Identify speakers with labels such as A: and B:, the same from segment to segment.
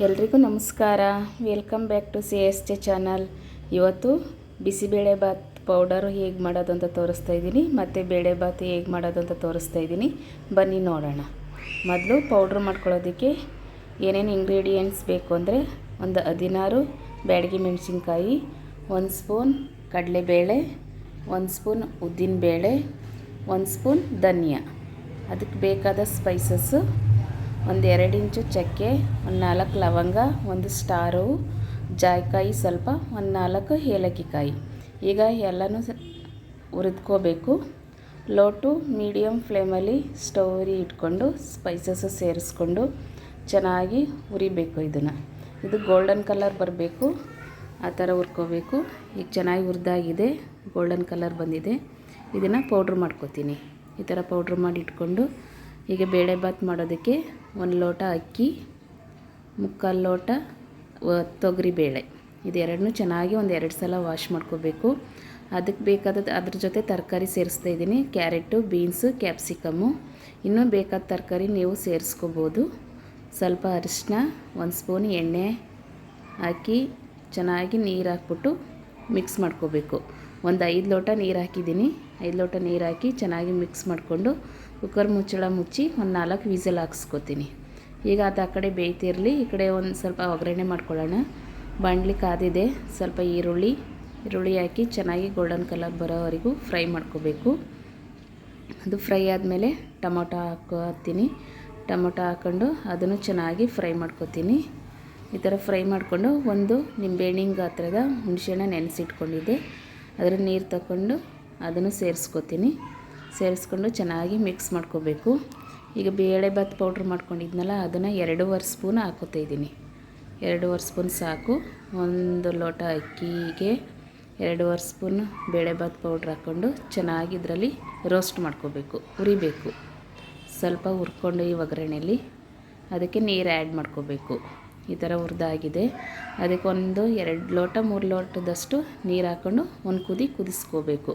A: ಎಲ್ರಿಗೂ ನಮಸ್ಕಾರ. Welcome back to C S T channel ಇವತ್ತು ಬಿಸಿಬೇಳೆ ಬಾತ್ ಪೌಡರು ಹೇಗೆ ಮಾಡೋದು ಅಂತ ತೋರಿಸ್ತಾ ಇದ್ದೀನಿ. ಮತ್ತು ಬೇಳೆ ಬಾತ್ ಹೇಗೆ ಮಾಡೋದು ಅಂತ ತೋರಿಸ್ತಾ ಇದ್ದೀನಿ. ಬನ್ನಿ ನೋಡೋಣ. ಮೊದಲು ಪೌಡ್ರ್ ಮಾಡ್ಕೊಳ್ಳೋದಕ್ಕೆ ಏನೇನು ಇಂಗ್ರೀಡಿಯೆಂಟ್ಸ್ ಬೇಕು ಅಂದರೆ ಒಂದು ಹದಿನಾರು ಬ್ಯಾಡಗಿ ಮೆಣಸಿನ್ಕಾಯಿ, ಒಂದು ಸ್ಪೂನ್ ಕಡಲೆಬೇಳೆ, ಒಂದು ಸ್ಪೂನ್ ಉದ್ದಿನಬೇಳೆ, ಒಂದು ಸ್ಪೂನ್ ಧನಿಯಾ. ಅದಕ್ಕೆ ಬೇಕಾದ ಸ್ಪೈಸಸ್ಸು ಒಂದು ಎರಡು ಇಂಚು ಚಕ್ಕೆ, ಒಂದು ನಾಲ್ಕು ಲವಂಗ, ಒಂದು ಸ್ಟಾರು, ಜಾಯಿಕಾಯಿ ಸ್ವಲ್ಪ, ಒಂದು ನಾಲ್ಕು ಏಲಕ್ಕಿಕಾಯಿ. ಈಗ ಎಲ್ಲನೂ ಹುರಿದ್ಕೋಬೇಕು. ಲೋ ಟು ಮೀಡಿಯಮ್ ಫ್ಲೇಮಲ್ಲಿ ಸ್ಟೌರಿ ಇಟ್ಕೊಂಡು, ಸ್ಪೈಸಸ್ಸು ಸೇರಿಸ್ಕೊಂಡು ಚೆನ್ನಾಗಿ ಹುರಿಬೇಕು ಇದನ್ನು. ಇದು ಗೋಲ್ಡನ್ ಕಲರ್ ಬರಬೇಕು. ಆ ಥರ ಹುರ್ಕೋಬೇಕು. ಈಗ ಚೆನ್ನಾಗಿ ಹುರಿದಾಗಿದೆ. ಗೋಲ್ಡನ್ ಕಲರ್ ಬಂದಿದೆ. ಇದನ್ನು ಪೌಡ್ರ್ ಮಾಡ್ಕೋತೀನಿ. ಈ ಥರ ಪೌಡ್ರ್ ಮಾಡಿ ಇಟ್ಕೊಂಡು, ಈಗ ಬೇಳೆ ಬಾತ್ ಮಾಡೋದಕ್ಕೆ ಒಂದು ಲೋಟ ಅಕ್ಕಿ, ಮುಕ್ಕಾಲು ಲೋಟ ತೊಗರಿಬೇಳೆ ಇದೆರಡನ್ನೂ ಚೆನ್ನಾಗಿ ಒಂದು ಎರಡು ಸಲ ವಾಶ್ ಮಾಡ್ಕೋಬೇಕು. ಅದಕ್ಕೆ ಬೇಕಾದ ಅದ್ರ ಜೊತೆ ತರಕಾರಿ ಸೇರಿಸ್ತಾ ಇದ್ದೀನಿ. Carrot, beans, capsicum. ಇನ್ನೂ ಬೇಕಾದ ತರಕಾರಿ ನೀವು ಸೇರಿಸ್ಕೋಬೋದು. ಸ್ವಲ್ಪ ಅರಿಶಿನ ಒಂದು ಸ್ಪೂನ್ ಎಣ್ಣೆ ಹಾಕಿ ಚೆನ್ನಾಗಿ ನೀರು ಹಾಕ್ಬಿಟ್ಟು ಮಿಕ್ಸ್ ಮಾಡ್ಕೋಬೇಕು. ಒಂದು ಐದು ಲೋಟ ನೀರು ಹಾಕಿದ್ದೀನಿ. ಐದು ಲೋಟ ನೀರು ಹಾಕಿ ಚೆನ್ನಾಗಿ ಮಿಕ್ಸ್ ಮಾಡಿಕೊಂಡು ಕುಕ್ಕರ್ ಮುಚ್ಚಳ ಮುಚ್ಚಿ ಒಂದು ನಾಲ್ಕು ವಿಸಲ್ ಹಾಕ್ಸ್ಕೊತೀನಿ. ಈಗ ಅದು ಆ ಕಡೆ ಬೇಯ್ತಿರಲಿ, ಈ ಕಡೆ ಒಂದು ಸ್ವಲ್ಪ ಒಗ್ಗರಣೆ ಮಾಡ್ಕೊಳ್ಳೋಣ. ಬಾಣಲಿ ಕಾದಿದೆ, ಸ್ವಲ್ಪ ಈರುಳ್ಳಿ ಈರುಳ್ಳಿ ಹಾಕಿ ಚೆನ್ನಾಗಿ ಗೋಲ್ಡನ್ ಕಲರ್ ಬರೋವರೆಗೂ ಫ್ರೈ ಮಾಡ್ಕೋಬೇಕು. ಅದು ಫ್ರೈ ಆದಮೇಲೆ ಟೊಮೊಟೊ ಹಾಕೋತೀನಿ ಟೊಮೊಟೊ ಹಾಕ್ಕೊಂಡು ಅದನ್ನು ಚೆನ್ನಾಗಿ ಫ್ರೈ ಮಾಡ್ಕೊತೀನಿ. ಈ ಥರ ಫ್ರೈ ಮಾಡಿಕೊಂಡು ಒಂದು ನಿಂಬೆಹಣ್ಣಿನ ಗಾತ್ರದ ಹುಣಸೆಹಣ್ಣ ನೆನೆಸಿಟ್ಕೊಂಡಿದ್ದೆ. ಅದರ ನೀರು ತಗೊಂಡು ಅದನ್ನು ಸೇರಿಸ್ಕೊತೀನಿ. ಸೇರಿಸ್ಕೊಂಡು ಚೆನ್ನಾಗಿ ಮಿಕ್ಸ್ ಮಾಡ್ಕೋಬೇಕು. ಈಗ ಬೇಳೆ ಭಾತ್ ಪೌಡ್ರ್ ಮಾಡ್ಕೊಂಡಿದ್ನಲ್ಲ, ಅದನ್ನು ಎರಡೂವರೆ ಸ್ಪೂನ್ ಹಾಕೋತಾ ಇದ್ದೀನಿ. ಎರಡೂವರೆ ಸ್ಪೂನ್ ಸಾಕು. ಒಂದು ಲೋಟ ಅಕ್ಕಿಗೆ ಎರಡೂವರೆ ಸ್ಪೂನ್ ಬೇಳೆ ಭಾತ್ ಪೌಡ್ರ್ ಹಾಕ್ಕೊಂಡು ಚೆನ್ನಾಗಿ ಇದರಲ್ಲಿ ರೋಸ್ಟ್ ಮಾಡ್ಕೋಬೇಕು, ಹುರಿಬೇಕು. ಸ್ವಲ್ಪ ಹುರ್ಕೊಂಡು ಈ ಒಗ್ಗರಣೆಯಲ್ಲಿ. ಅದಕ್ಕೆ ನೀರು ಆ್ಯಡ್ ಮಾಡ್ಕೋಬೇಕು. ಈ ಥರ ಹುರಿದಾಗಿದೆ ಅದಕ್ಕೊಂದು ಎರಡು ಲೋಟ, ಮೂರು ಲೋಟದಷ್ಟು ನೀರು ಹಾಕ್ಕೊಂಡು ಒಂದು ಕುದಿ ಕುದಿಸ್ಕೋಬೇಕು.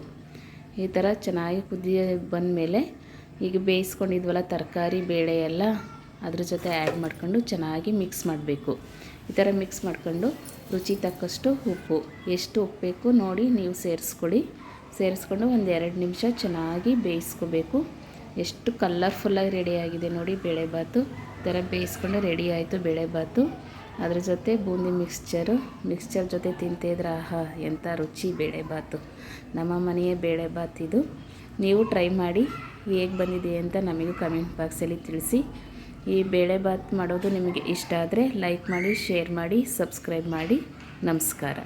A: ಈ ಥರ ಚೆನ್ನಾಗಿ ಕುದಿ ಬಂದಮೇಲೆ ಈಗ ಬೇಯಿಸ್ಕೊಂಡಿದ್ವಲ್ಲ ತರಕಾರಿ, ಬೇಳೆ ಎಲ್ಲ, ಅದ್ರ ಜೊತೆ ಆ್ಯಡ್ ಮಾಡ್ಕೊಂಡು ಚೆನ್ನಾಗಿ ಮಿಕ್ಸ್ ಮಾಡಬೇಕು. ಈ ಥರ ಮಿಕ್ಸ್ ಮಾಡ್ಕೊಂಡು ರುಚಿ ತಕ್ಕಷ್ಟು ಉಪ್ಪು. ಎಷ್ಟು ಉಪ್ಪು ಬೇಕು ನೋಡಿ ನೀವು ಸೇರಿಸ್ಕೊಳ್ಳಿ. ಸೇರಿಸ್ಕೊಂಡು ಒಂದು ಎರಡು ನಿಮಿಷ ಚೆನ್ನಾಗಿ ಬೇಯಿಸ್ಕೋಬೇಕು. ಎಷ್ಟು ಕಲರ್ಫುಲ್ಲಾಗಿ ರೆಡಿಯಾಗಿದೆ ನೋಡಿ ಬೇಳೆಬಾತು ಥರ ಬೇಯಿಸ್ಕೊಂಡು ರೆಡಿ ಆಯಿತು ಬೇಳೆಬಾತು ಅದ್ರ ಜೊತೆ ಬೂಂದಿ ಮಿಕ್ಸ್ಚರು ಮಿಕ್ಸ್ಚರ್ ಜೊತೆ ತಿಂತಿದ್ರೆ ಆಹಾ, ಎಂಥ ರುಚಿ ಬೇಳೆಬಾತು ನಮ್ಮ ಮನೆಯ ಬೇಳೆಭಾತ್ ಇದು. ನೀವು ಟ್ರೈ ಮಾಡಿ, ಹೇಗೆ ಬಂದಿದೆ ಅಂತ ನಮಗೂ ಕಮೆಂಟ್ ಬಾಕ್ಸಲ್ಲಿ ತಿಳಿಸಿ. ಈ ಬೇಳೆಬಾತ್ ಮಾಡೋದು ನಿಮಗೆ ಇಷ್ಟ ಆದರೆ ಲೈಕ್ ಮಾಡಿ ಶೇರ್ ಮಾಡಿ ಸಬ್ಸ್ಕ್ರೈಬ್ ಮಾಡಿ. ನಮಸ್ಕಾರ.